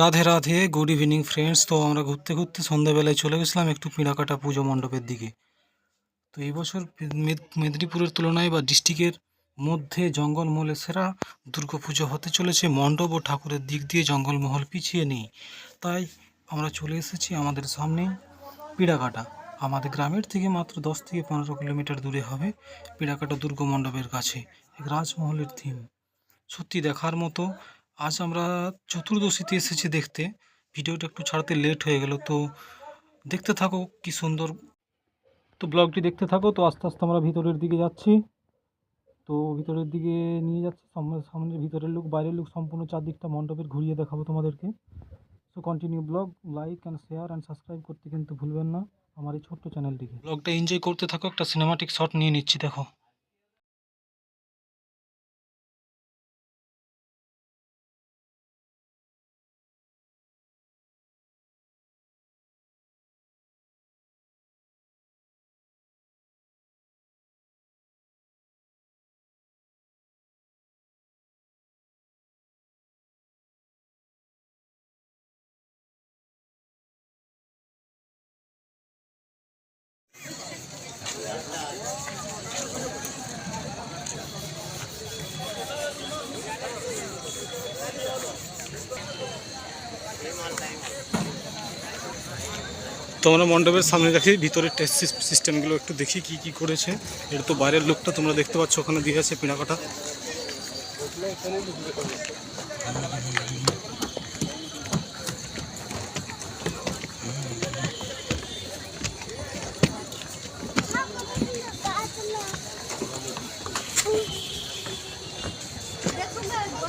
Radhe Radhe good evening friends তো আমরা ঘুরতে ঘুরতে সন্ধ্যাবেলায় চলে গেছিলাম একটু পিঁড়াকাটা পুজো মণ্ডপের দিকে। তো এই বছর মেদিনীপুরের তুলনায় বা ডিস্ট্রিক্টের মধ্যে জঙ্গলমহলে সেরা দুর্গাপুজো হতে চলেছে। মণ্ডপ ও ঠাকুরের দিক দিয়ে জঙ্গলমহল পিছিয়ে নেই। তাই আমরা চলে এসেছি আমাদের সামনে পিড়াকাটা আমাদের গ্রামের থেকে মাত্র দশ থেকে পনেরো কিলোমিটার দূরে হবে পিড়াকাটা দুর্গা মণ্ডপের কাছে। এক রাজমহলের থিম সত্যি দেখার মতো আজ আমরা চতুর্দশীতে এসেছি দেখতে। ভিডিওটা একটু ছাড়তে লেট হয়ে গেল, তো দেখতে থাকো কি সুন্দর। তো ব্লগটি দেখতে থাকো, তো আস্তে আস্তে আমরা ভিতরের দিকে যাচ্ছি। তো ভিতরের দিকে নিয়ে যাচ্ছি, সামনে সামনে ভিতরের লোক বাইরের লোক সম্পূর্ণ চারদিকটা মণ্ডপের ঘুরিয়ে দেখাবো তোমাদেরকে। So continue blog like and share and subscribe করতে কিন্তু ভুলবেন না, আমার এই ছোট্ট চ্যানেলটিকে ব্লগটা এনজয় করতে থাকো, একটা সিনেমাটিক শট নিয়ে নিচ্ছি, দেখো। তো আমরা মণ্ডপের সামনে দেখি, ভিতরের টেস্ট সিস্টেমগুলো একটু দেখি কি কি করেছে। এটা তো বাইরের লোকটা তোমরা দেখতে পাচ্ছ, ওখানে দিয়ে আছে পিনাকাটা।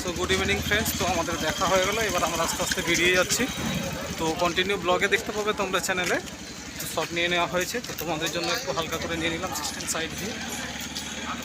সো গুড ইভিনিং ফ্রেন্ডস তো আমাদের দেখা হয়ে গেলো। এবার আমরা আস্তে আস্তে বেরিয়ে যাচ্ছি। তো কন্টিনিউ ব্লগে দেখতে পাবে তোমরা চ্যানেলে তো শট নিয়ে নেওয়া হয়েছে। তো তোমাদের জন্য একটু হালকা করে নিয়ে নিলাম। সিস্টেম সাইড দিয়ে